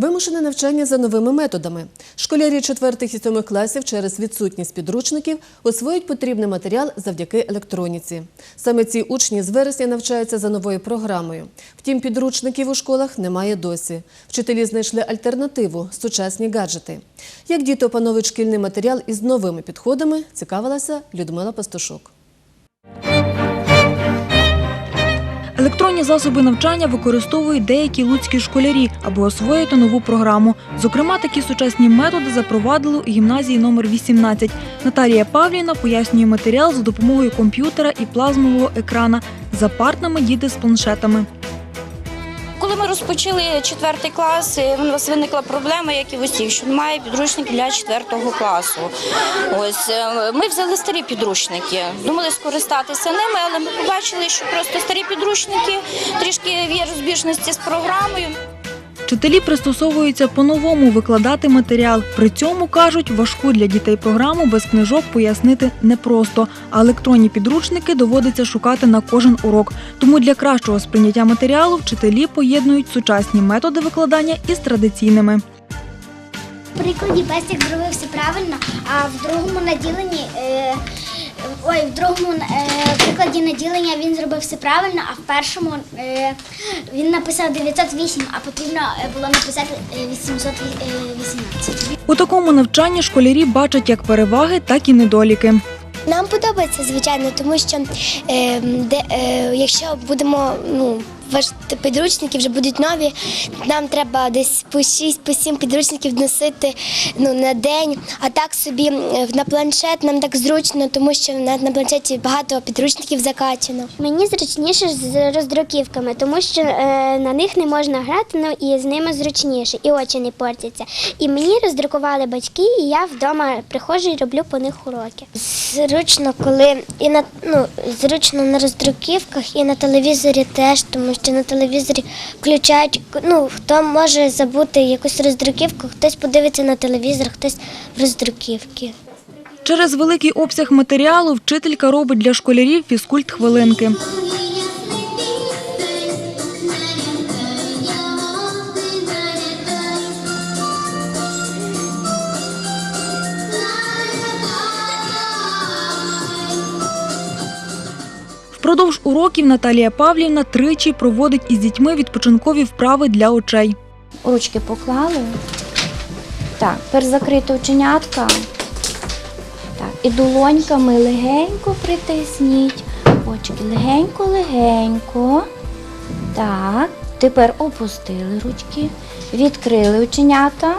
Вимушене навчання за новими методами. Школярі 4 і 7 класів через відсутність підручників освоюють потрібний матеріал завдяки електроніці. Саме ці учні з вересня навчаються за новою програмою. Втім, підручників у школах немає досі. Вчителі знайшли альтернативу сучасні гаджети. Як діти опановують шкільний матеріал із новими підходами, цікавилася Людмила Пастушок. Електронні засоби навчання використовують деякі луцькі школярі, аби освоїти нову програму. Зокрема, такі сучасні методи запровадили у гімназії номер 18. Наталія Павліна пояснює матеріал за допомогою комп'ютера і плазмового екрана. За партнами діти з планшетами. Коли ми розпочали четвертий клас, е, у нас виникла проблема, як і в усіх, що немає підручників для четвертого класу. Ось е, ми взяли старі підручники, думали скористатися ними, але ми побачили, що просто старі підручники трішки є розбіжності з програмою. Вчителі пристосовуються по-новому викладати матеріал. При цьому кажуть, важку для дітей програму без книжок пояснити непросто, а електронні підручники доводиться шукати на кожен урок. Тому для кращого сприйняття матеріалу вчителі поєднують сучасні методи викладання із традиційними. В прикладі пестик зробив все правильно, а в другому наділенні, е, ой, в другому е, прикладі наділення він зробив все правильно, а в першому е, він написав 908, а потрібно е, було написати е, 818. У такому навчанні школярі бачать як переваги, так і недоліки. Нам подобається, звичайно, тому що е, де, е, якщо будемо, ну, підручники вже будуть нові, нам треба десь по 6 по 7 підручників носити ну, на день. А так собі на планшет нам так зручно, тому що на, на планшеті багато підручників закачано. Мені зручніше з роздруківками, тому що е, на них не можна грати, ну і з ними зручніше, і очі не портяться. І мені роздрукували батьки, і я вдома приходжу і роблю по них уроки. Зручно, коли і на ну зручно на роздруківках, і на телевізорі теж, тому що на телевізорі включають. Ну хто може забути якусь роздруківку, хтось подивиться на телевізор, хтось в роздруківки. Через великий обсяг матеріалу вчителька робить для школярів фізкульт хвилинки. Впродовж уроків Наталія Павлівна тричі проводить із дітьми відпочинкові вправи для очей. Ручки поклали. Так, тепер закрити оченятка. Так, і долоньками легенько притисніть. Очки легенько-легенько. Так, тепер опустили ручки, відкрили оченята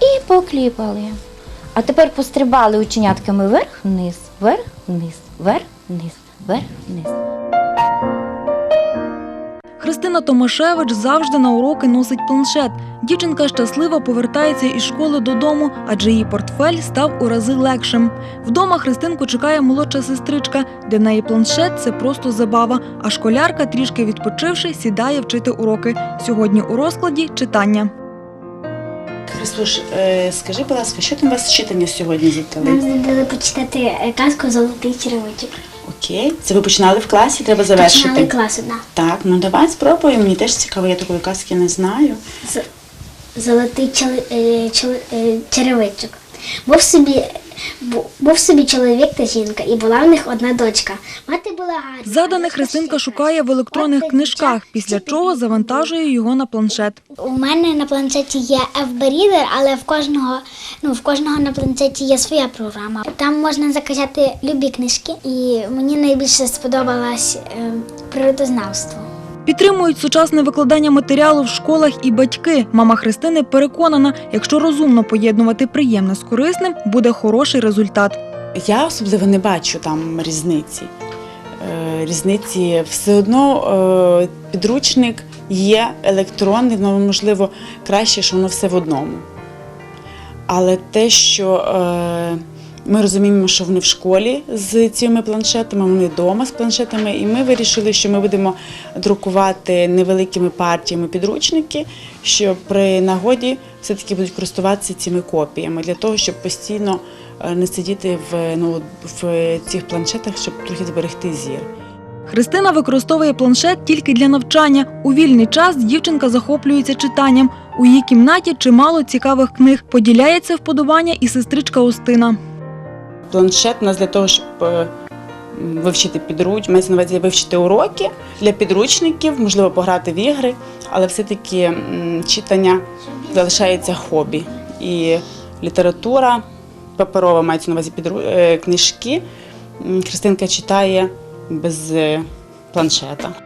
і покліпали. А тепер пострибали оченятками вверх-вниз, вверх-вниз, вверх-вниз, вверх-вниз. Христина Томашевич завжди на уроки носить планшет. Дівчинка щасливо повертається із школи додому, адже її портфель став у рази легшим. Вдома Христинку чекає молодша сестричка, де в неї планшет це просто забава. А школярка, трішки відпочивши, сідає вчити уроки. Сьогодні у розкладі читання. Христуш, е, скажи, будь ласка, що там у вас читання сьогодні Нам зіткали? задали почитати е, казку Золотий черевичок. Окей, це ви починали в класі, треба Починали завершити. клас одна. Так, ну давай спробуємо. Мені теж цікаво, я такої казки не знаю. З- Золотий чел- е, чел- е, черевичок. Був собі, був собі чоловік та жінка, і була в них одна дочка. Мати була гарна. Задане Христинка шукає в електронних книжках, після чого завантажує його на планшет. У мене на планшеті є FB Reader, але в кожного, ну, в кожного на планшеті є своя програма. Там можна закачати любі книжки, і мені найбільше сподобалось е, природознавство. Підтримують сучасне викладання матеріалу в школах і батьки. Мама Христини переконана, якщо розумно поєднувати приємне з корисним, буде хороший результат. Я особливо не бачу там різниці. Е, Різниці все одно е, підручник є електронний, ну, можливо, краще, що воно все в одному. Але те, що е, ми розуміємо, що вони в школі з цими планшетами, вони вдома з планшетами, і ми вирішили, що ми будемо друкувати невеликими партіями підручники, що при нагоді все-таки будуть користуватися цими копіями для того, щоб постійно е, не сидіти в, ну, в цих планшетах, щоб трохи зберегти зір. Христина використовує планшет тільки для навчання. У вільний час дівчинка захоплюється читанням. У її кімнаті чимало цікавих книг. Поділяється вподобання і сестричка Устина. Планшет у нас для того, щоб е, вивчити підруч, мається на увазі вивчити уроки для підручників, можливо, пограти в ігри, але все-таки читання залишається хобі. І література паперова мається на увазі підру... е, книжки. Христинка читає без е, планшета.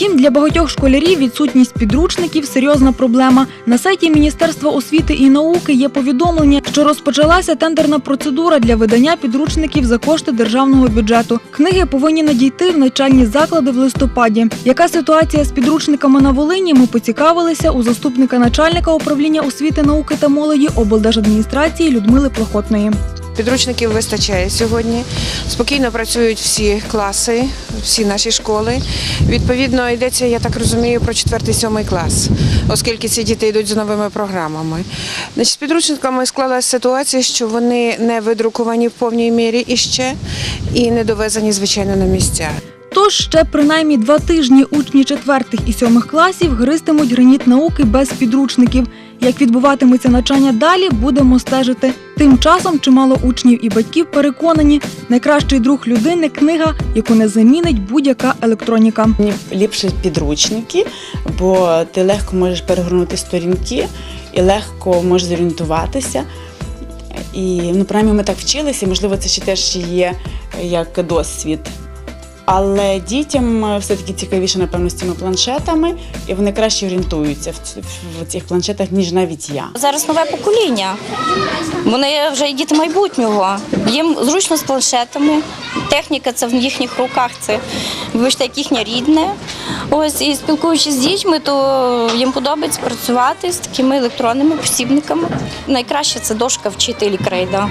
Втім, для багатьох школярів відсутність підручників серйозна проблема. На сайті Міністерства освіти і науки є повідомлення, що розпочалася тендерна процедура для видання підручників за кошти державного бюджету. Книги повинні надійти в навчальні заклади в листопаді. Яка ситуація з підручниками на Волині? Ми поцікавилися у заступника начальника управління освіти, науки та молоді облдержадміністрації Людмили Плохотної. Підручників вистачає сьогодні. Спокійно працюють всі класи, всі наші школи. Відповідно, йдеться, я так розумію, про 4-7 клас, оскільки ці діти йдуть з новими програмами. Значить, з підручниками склалася ситуація, що вони не видруковані в повній мірі іще і не довезені, звичайно, на місця. Тож ще принаймні два тижні учні четвертих і сьомих класів гристимуть граніт науки без підручників. Як відбуватиметься навчання далі, будемо стежити. Тим часом чимало учнів і батьків переконані, найкращий друг людини книга, яку не замінить будь-яка електроніка. Мені ліпше підручники, бо ти легко можеш перегорнути сторінки і легко можеш зорієнтуватися. І ну, принаймні ми так вчилися, можливо, це ще теж є як досвід. Але дітям е, все-таки цікавіше, напевно, з цими планшетами, і вони краще орієнтуються в, цих планшетах, ніж навіть я. Зараз нове покоління. Вони вже і діти майбутнього. Їм зручно з планшетами. Техніка це в їхніх руках, це вибачте, як їхнє рідне. Ось і спілкуючись з дітьми, то їм подобається працювати з такими електронними посібниками. Найкраще це дошка вчителі крейда.